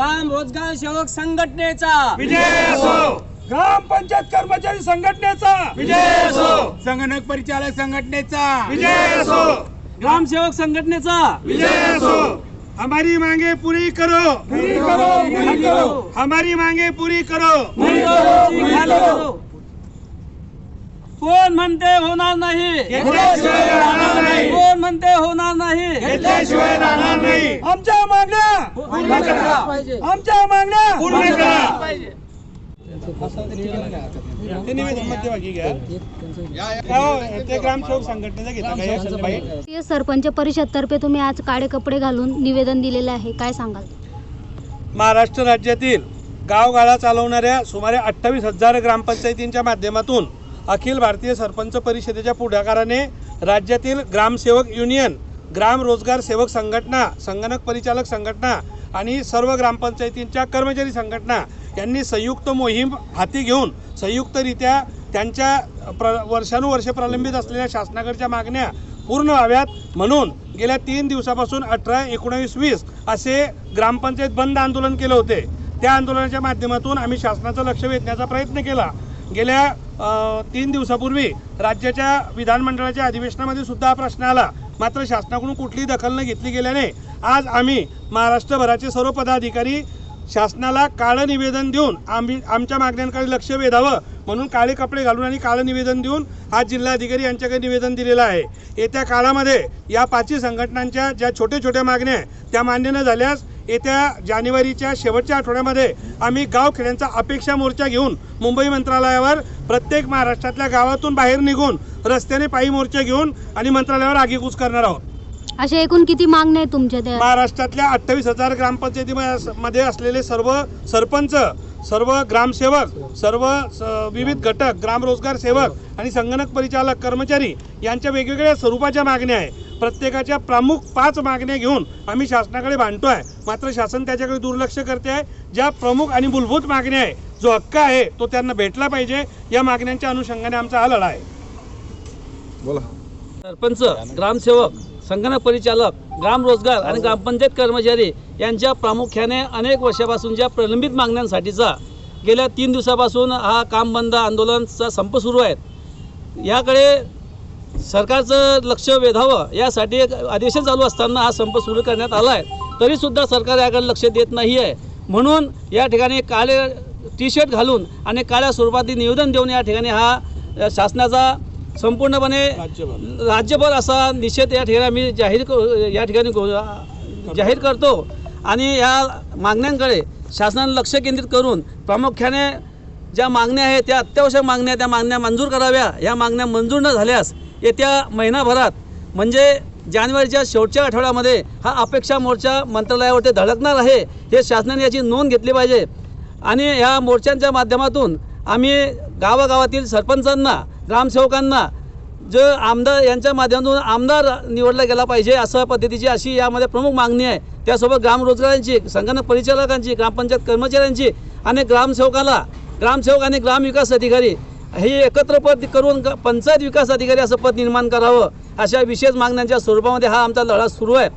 ग्राम रोजगार सेवक संघटनेचा. विजय असो. ग्रामपंचायत कर्मचारी संघटनेचा. विजय असो. संगणक परिचालक संघटनेचा. विजय असो. ग्रामसेवक संघटनेचा. विजय असो. हमारी मांगे पूरी करो. पूरी करो पूरी करो. हमारी मांगे पूरी करो. कोण म्हणते होणार नाही? घेतल्याशिवाय राहणार नाही. कोण म्हणते होणार नाही? घेतल्याशिवाय राहणार नाही. आमच्या मागण्या आमच्या मागण्या. पूर्ण करा सरपंच परिषदतर्फे तुम्ही आज काळे कपडे घालून निवेदन दिलेले आहे. काय सांगाल? महाराष्ट्र राज्यातील गावगाळा चालवणाऱ्या सुमारे अठ्ठावीस हजार ग्रामपंचायतींच्या माध्यमातून अखिल भारतीय सरपंच परिषदेच्या पुढाकाराने राज्यातील ग्रामसेवक युनियन ग्राम रोजगार सेवक संघटना संगणक परिचालक संघटना आणि सर्व ग्रामपंचायतींच्या कर्मचारी संघटना यांनी संयुक्त मोहीम हाती घेऊन संयुक्तरित्या त्यांच्या प्र वर्षानुवर्षे प्रलंबित असलेल्या शासनाकडच्या मागण्या पूर्ण व्हाव्यात म्हणून गेल्या तीन दिवसापासून अठरा एकोणावीस वीस असे ग्रामपंचायत बंद आंदोलन केलं होते. त्या आंदोलनाच्या माध्यमातून आम्ही शासनाचं लक्ष वेधण्याचा प्रयत्न केला. गेल्या तीन दिवसापूर्वी राज्याच्या विधानमंडळाच्या अधिवेशनामध्ये सुद्धा हा प्रश्न आला. मात्र शासनाकडून कुठलीही दखल न घेतली गेल्याने आज आम्ही महाराष्ट्रभराचे सर्व पदाधिकारी शासनाला काळं निवेदन देऊन आम्ही आमच्या मागण्यांकडे लक्ष वेधावं म्हणून काळे कपडे घालून आणि काळं निवेदन देऊन आज जिल्हाधिकारी यांच्याकडे निवेदन दिलेलं आहे. येत्या काळामध्ये या पाचही संघटनांच्या ज्या छोट्या छोट्या मागण्या आहेत त्या मान्य न झाल्यास येत्या जानेवारीच्या शेवटच्या आठवड्यामध्ये आम्ही गावखेड्यांचा अपेक्षा मोर्चा घेऊन मुंबई मंत्रालयावर प्रत्येक महाराष्ट्रातल्या गावातून बाहेर निघून रस्त्याने पायी मोर्चा घेऊन आणि मंत्रालयावर आगीकूच करणार आहोत. अशा एकूण किती मागण्या आहेत तुमच्या त्या महाराष्ट्रातल्या अठ्ठावीस हजार ग्रामपंचायतीमध्ये असलेले सर्व सरपंच सर्व ग्रामसेवक सर्व स- विविध घटक ग्राम रोजगार सेवक आणि संगणक परिचालक कर्मचारी यांच्या वेगवेगळ्या स्वरूपाच्या मागण्या आहे. प्रत्येकाच्या प्रमुख पाच मागण्या घेऊन आम्ही शासनाकडे भांडतोय. मात्र शासन त्याच्याकडे दुर्लक्ष करते आहे. ज्या प्रमुख आणि मूलभूत मागण्या आहे जो हक्क आहे तो त्यांना भेटला पाहिजे. या मागण्यांच्या अनुषंगाने आमचा हा लढा आहे. सरपंच ग्रामसेवक संगणक परिचालक ग्राम रोजगार आणि ग्रामपंचायत कर्मचारी यांच्या प्रामुख्याने अनेक वर्षापासूनच्या प्रलंबित मागण्यांसाठीचा गेल्या तीन दिवसापासून हा काम बंद आंदोलनचा संप सुरू आहे याकडे सरकारचं लक्ष वेधावं यासाठी एक अधिवेशन चालू असताना हा संप सुरू करण्यात आला आहे तरीसुद्धा सरकार याकडे लक्ष देत नाही आहे म्हणून या ठिकाणी काळे टी शर्ट घालून आणि काळ्या स्वरूपातील निवेदन देऊन या ठिकाणी हा शासनाचा संपूर्णपणे राज्यभर. असा निषेध या ठिकाणी आम्ही जाहीर या ठिकाणी जाहीर करतो. आणि या मागण्यांकडे शासनाने लक्ष केंद्रित करून प्रामुख्याने ज्या मागण्या आहेत त्या अत्यावश्यक मागण्या त्या मागण्या मंजूर कराव्या. या मागण्या मंजूर न झाल्यास येत्या महिनाभरात म्हणजे जानेवारीच्या शेवटच्या आठवड्यामध्ये हा अपेक्षा मोर्चा मंत्रालयावरती धडकणार आहे हे शासनाने याची नोंद घेतली पाहिजे. आणि ह्या मोर्चांच्या माध्यमातून आम्ही गावागावातील सरपंचांना ग्रामसेवकांना जो आमदार यांच्या माध्यमातून आमदार निवडला गेला पाहिजे अशा पद्धतीची अशी यामध्ये प्रमुख मागणी आहे. त्यासोबत ग्रामरोजगारांची संगणक परिचालकांची ग्रामपंचायत कर्मचाऱ्यांची आणि ग्रामसेवकाला ग्रामसेवक आणि ग्रामविकास अधिकारी हे एकत्र पद करून पंचायत विकास अधिकारी असं पद निर्माण करावं अशा विशेष मागण्यांच्या स्वरूपामध्ये हा आमचा लढा सुरू आहे.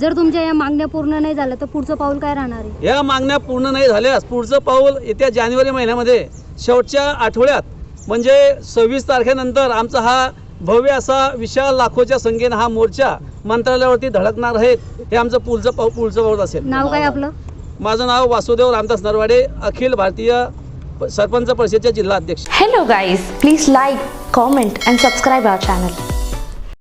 जर तुमच्या या मागण्या पूर्ण नाही झाल्या तर पुढचं पाऊल काय राहणार आहे? या मागण्या पूर्ण नाही झाल्यास पुढचं पाऊल येत्या जानेवारी महिन्यामध्ये शेवटच्या आठवड्यात म्हणजे सव्वीस तारखेनंतर आमचा हा भव्य असा विशाल लाखोच्या संख्येनं हा मोर्चा मंत्रालयावरती धडकणार आहे हे आमचं पुढचं पाऊल पुढचं पाऊल असेल. नाव काय आपलं? माझं नाव वासुदेव रामदास नरवाडे अखिल भारतीय सरपंच परिषदेचे जिल्हा अध्यक्ष hello guys please like comment and subscribe our channel